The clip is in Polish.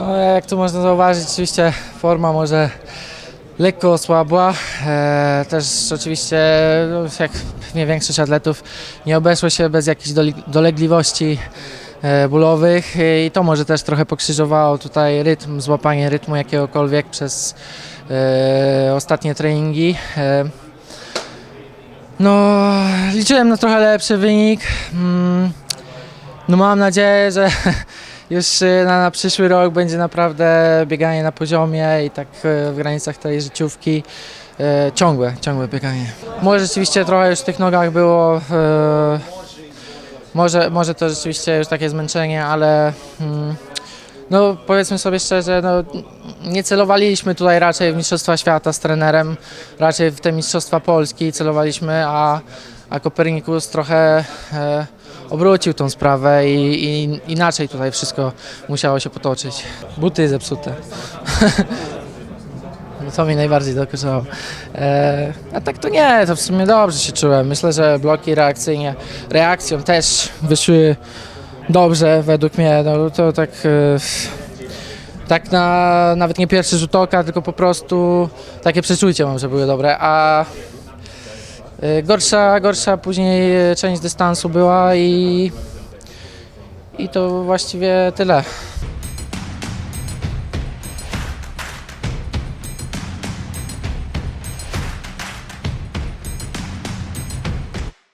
No, jak tu można zauważyć, oczywiście forma może lekko osłabła. E, też oczywiście, no, jak pewnie większość atletów, nie obeszło się bez jakichś dolegliwości e, bólowych e, i to może też trochę pokrzyżowało tutaj rytm, złapanie rytmu jakiegokolwiek przez e, ostatnie treningi. E, no, liczyłem na trochę lepszy wynik. Mm, no mam nadzieję, że już y, na, na przyszły rok będzie naprawdę bieganie na poziomie i tak y, w granicach tej życiówki y, ciągłe, ciągłe bieganie. Może rzeczywiście trochę już w tych nogach było, może, może to rzeczywiście już takie zmęczenie, ale mm, no powiedzmy sobie szczerze, no, nie celowaliśmy tutaj raczej w Mistrzostwa Świata z trenerem, raczej w te Mistrzostwa Polski celowaliśmy, a, a Kopernikus trochę obrócił tą sprawę i, i inaczej tutaj wszystko musiało się potoczyć. Buty zepsute. No to mi najbardziej dokuczało. E, a tak to nie, to w sumie dobrze się czułem. Myślę, że bloki reakcyjnie, reakcją też wyszły dobrze według mnie. No, to tak, e, tak na nawet nie pierwszy rzut oka, tylko po prostu takie przeczucie mam, że były dobre. A gorsza, gorsza później e, część dystansu była i, i to właściwie tyle.